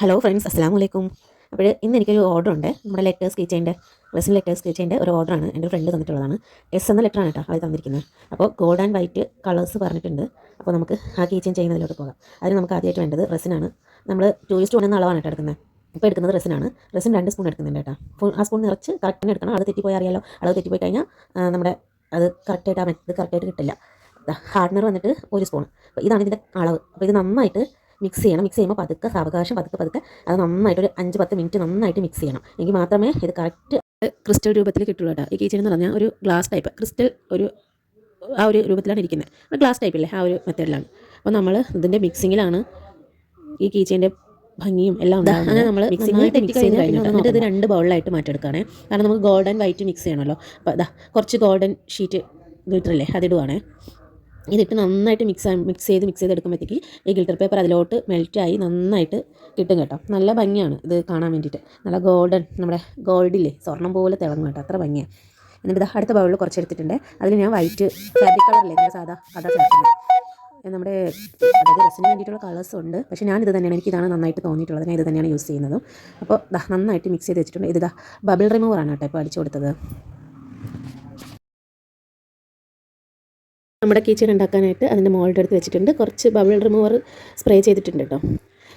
Hello friends അസ്സാം വലൈക്കും അപ്പോൾ ഇന്ന് എനിക്കൊരു ഓർഡർ ഉണ്ട്. നമ്മുടെ ലെറ്റേഴ്സ് കീച്ചേന്റെ റെസിൻ ലെറ്റേഴ്സ് കീച്ചേന്റെ ഒരു ഓർഡറാണ് എന്റെ ഫ്രണ്ട് തന്നിട്ടുള്ളതാണ്. എസ് എന്ന ലെറ്ററാണ് കേട്ടോ അവർ തന്നിരിക്കുന്നത്. അപ്പോൾ ഗോൾഡ് ആൻഡ് വൈറ്റ് കളേഴ്സ് പറഞ്ഞിട്ടുണ്ട്. അപ്പോൾ നമുക്ക് ആ കീച്ചേൻ ചെയ്യുന്നതിലോട്ട് പോകാം. അതിന് നമുക്ക് ആദ്യമായിട്ട് വേണ്ടത് റെസിനാണ് നമ്മൾ ടൂറിസ്റ്റ് വൺ എന്ന അളവാണ് കേട്ടോ എടുക്കുന്നത്. ഇപ്പോൾ എടുക്കുന്നത് റെസിനാണ് റെസിൻ രണ്ട് സ്പൂൺ എടുക്കുന്നുണ്ട് കേട്ടോ ആ സ്പൂൺ നിറച്ച് കറക്റ്റിന് എടുക്കണം. അത് തെറ്റിപ്പോയി അറിയാലോ. അളവ് തെറ്റിപ്പോയി കഴിഞ്ഞാൽ നമ്മുടെ അത് കറക്റ്റായിട്ട് ആ മെത്തത് കറക്റ്റായിട്ട് കിട്ടില്ല. ഹാർഡ്നർ വന്നിട്ട് ഒരു സ്പൂൺ അപ്പോൾ ഇതാണ് ഇതിന്റെ അളവ്. അപ്പോൾ ഇത് നന്നായിട്ട് മിക്സ് ചെയ്യണം മിക്സ് ചെയ്യുമ്പോൾ പതുക്കെ സാവകാശം പതുക്കെ പതുക്കെ അത് നന്നായിട്ട് ഒരു അഞ്ച് പത്ത് മിനിറ്റ് നന്നായിട്ട് മിക്സ് ചെയ്യണം. എങ്കിൽ മാത്രമേ ഇത് കറക്റ്റ് ക്രിസ്റ്റൽ രൂപത്തിൽ കിട്ടുള്ളൂ കേട്ടോ. ഈ എന്ന് പറഞ്ഞാൽ ഒരു ഗ്ലാസ് ടൈപ്പ് ക്രിസ്റ്റൽ ഒരു ആ ഒരു രൂപത്തിലാണ് ഇരിക്കുന്നത് ഗ്ലാസ് ടൈപ്പില്ലേ ആ ഒരു മെത്തേഡിലാണ് അപ്പോൾ നമ്മൾ ഇതിന്റെ മിക്സിങ്ങിലാണ് ഈ കീച്ചേന്റെ ഭംഗിയും എല്ലാം അങ്ങനെ നമ്മൾ മിക്സിങ്ങായിട്ട് മിക്സ് ചെയ്ത് കഴിഞ്ഞിട്ട് എന്നിട്ട് ഇത് രണ്ട് ബൗളിലായിട്ട് മാറ്റിയെടുക്കുകയാണ്. കാരണം നമുക്ക് ഗോൾഡൻ വൈറ്റ് മിക്സ് ചെയ്യണമല്ലോ. അപ്പോൾ അതാ കുറച്ച് ഗോൾഡൻ ഷീറ്റ് ഗ്ലിറ്ററില്ലേ അതിടുവാണേ ഇതിട്ട് നന്നായിട്ട് മിക്സ് മിക്സ് ചെയ്ത് മിക്സ് ചെയ്ത് എടുക്കുമ്പോഴത്തേക്ക് ഈ ഗിൽറ്റർ പേപ്പർ അതിലോട്ട് മെൽറ്റായി നന്നായിട്ട് കിട്ടും കേട്ടോ. നല്ല ഭംഗിയാണ് ഇത് കാണാൻ വേണ്ടിയിട്ട്. നല്ല ഗോൾഡൻ നമ്മുടെ ഗോൾഡില്ലേ സ്വർണം പോലെ തിളങ്ങും കേട്ടോ. അത്ര ഭംഗിയാണ് എന്നിട്ട് ഇത് അടുത്ത ബൗളിൽ കുറച്ച് എടുത്തിട്ടുണ്ട്. അതിൽ ഞാൻ വൈറ്റ് ഫാബ്രിക് കളറില്ലേ നമ്മുടെ സാധാ അതാ ചേർക്കുന്നത്. നമ്മുടെ അതായത് ഡ്രസ്സിന് വേണ്ടിയിട്ടുള്ള കളേഴ്സ് ഉണ്ട്. പക്ഷേ ഞാനിത് തന്നെയാണ് എനിക്ക് ഇതാണ് നന്നായിട്ട് തോന്നിയിട്ടുള്ളത്. ഞാൻ ഇത് തന്നെയാണ് യൂസ് ചെയ്യുന്നത്. അപ്പോൾ നന്നായിട്ട് മിക്സ് ചെയ്ത് വെച്ചിട്ടുണ്ട്. ഇത് ബബിൾ റിമൂവറാണ് കേട്ടോ ഇപ്പോൾ അടിച്ചു കൊടുത്തത്. നമ്മുടെ കിച്ചൺ ഉണ്ടാക്കാനായിട്ട് അതിന്റെ മോളുടെ അടുത്ത് വെച്ചിട്ടുണ്ട്. കുറച്ച് ബബിൾ റിമൂവർ സ്പ്രേ ചെയ്തിട്ടുണ്ട് കേട്ടോ.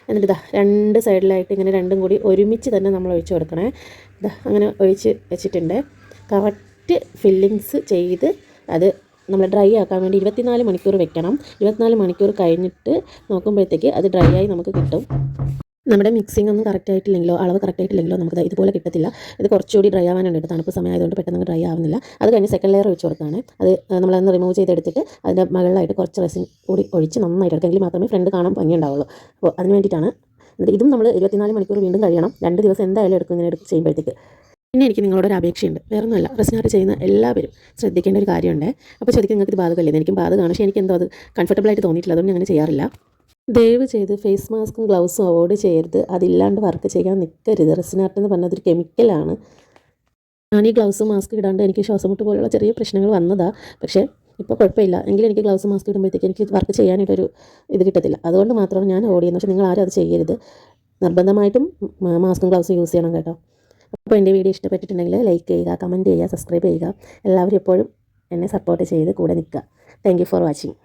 എന്നിട്ട് ഇതാ രണ്ട് സൈഡിലായിട്ട് ഇങ്ങനെ രണ്ടും കൂടി ഒരുമിച്ച് തന്നെ നമ്മൾ ഒഴിച്ച് കൊടുക്കണേ. ഇതാ അങ്ങനെ ഒഴിച്ച് വെച്ചിട്ടുണ്ട്. കറക്റ്റ് ഫില്ലിങ്സ് ചെയ്ത് അത് നമ്മൾ ഡ്രൈ ആക്കാൻ വേണ്ടി ഇരുപത്തിനാല് മണിക്കൂർ വെക്കണം. ഇരുപത്തിനാല് മണിക്കൂർ കഴിഞ്ഞിട്ട് നോക്കുമ്പോഴത്തേക്ക് അത് ഡ്രൈ ആയി നമുക്ക് കിട്ടും. നമ്മുടെ മിക്സിംഗ് ഒന്നും കറക്റ്റ് ആയിട്ടില്ലെങ്കിലോ അളവ് കറക്റ്റ് ആയിട്ടില്ലെങ്കിലോ നമുക്ക് ഇതുപോലെ കിട്ടത്തില്ല. ഇത് കുറച്ചുകൂടി ഡ്രൈ ആവാനുണ്ട് കേട്ടോ. തണുപ്പ് സമയമായതുകൊണ്ട് പെട്ടെന്ന് ഡ്രൈ ആവുന്നില്ല. അത് കഴിഞ്ഞ് സെക്കൻഡ് ലെയർ ഒഴിച്ച് കൊടുക്കുകയാണ്. അത് നമ്മളൊന്ന് റിമൂവ് ചെയ്തെടുത്തിട്ട് അതിന്റെ മുകളിലായിട്ട് കുറച്ച് റെസിൻ കൂടി ഒഴിച്ച് നന്നായിട്ട് എടുക്കെങ്കിൽ മാത്രമേ ഫ്രണ്ട് കാണാൻ ഭംഗി ഉണ്ടാവുള്ളൂ. അപ്പോൾ അതിന് വേണ്ടിയിട്ടാണ്. ഇതും നമ്മൾ ഇരുപത്തിനാല് മണിക്കൂർ വീണ്ടും കഴിയണം. രണ്ട് ദിവസം എന്തായാലും എടുക്കും ഇങ്ങനെ എടുത്ത് ചെയ്യുമ്പോഴത്തേക്ക്. പിന്നെ എനിക്ക് നിങ്ങളോട് ഒരു അപേക്ഷയുണ്ട്. വേറെ ഒന്നുമല്ല റെസിനാർട്ട് ചെയ്യുന്ന എല്ലാവരും ശ്രദ്ധിക്കേണ്ട ഒരു കാര്യമുണ്ട്. അപ്പോൾ ചോദിക്കും നിങ്ങൾക്ക് ഇത് ബാധകമല്ലേ? എനിക്കും ബാധകമാണ്. പക്ഷേ എനിക്ക് എന്തോ അത് കംഫർട്ടബിൾ ആയിട്ട് തോന്നിയിട്ടില്ല. അതുകൊണ്ട് അങ്ങനെ ചെയ്യാറില്ല. ദയവ് ചെയ്ത് ഫേസ് മാസ്കും ഗ്ലൗസും അവോയ്ഡ് ചെയ്യരുത്. അതില്ലാണ്ട് വർക്ക് ചെയ്യാൻ നിൽക്കരുത് റെസിനാർട്ട് എന്ന് പറഞ്ഞാൽ അതൊരു കെമിക്കലാണ് ഞാൻ ഈ ഗ്ലൗസ് മാസ്ക് ഇടാണ്ട് എനിക്ക് ശ്വാസം ശ്വാസമുട്ട് പോലുള്ള ചെറിയ പ്രശ്നങ്ങൾ വന്നതാണ് പക്ഷേ ഇപ്പോൾ കുഴപ്പമില്ല. എങ്കിലും എനിക്ക് ഗ്ലൗസ് മാസ്ക് ഇടുമ്പോഴത്തേക്ക് എനിക്ക് വർക്ക് ചെയ്യാനായിട്ടൊരു ഇത് കിട്ടത്തില്ല. അതുകൊണ്ട് മാത്രമാണ് ഞാൻ ഓടി ചെയ്യുന്നത്. പക്ഷേ നിങ്ങൾ ആരും അത് ചെയ്യരുത്. നിർബന്ധമായിട്ടും മാസ്കും ഗ്ലൗസും യൂസ് ചെയ്യണം കേട്ടോ. അപ്പോൾ എന്റെ വീഡിയോ ഇഷ്ടപ്പെട്ടിട്ടുണ്ടെങ്കിൽ ലൈക്ക് ചെയ്യുക കമന്റ് ചെയ്യുക സബ്സ്ക്രൈബ് ചെയ്യുക. എല്ലാവരും എപ്പോഴും എന്നെ സപ്പോർട്ട് ചെയ്ത് കൂടെ നിൽക്കുക. Thank for watching.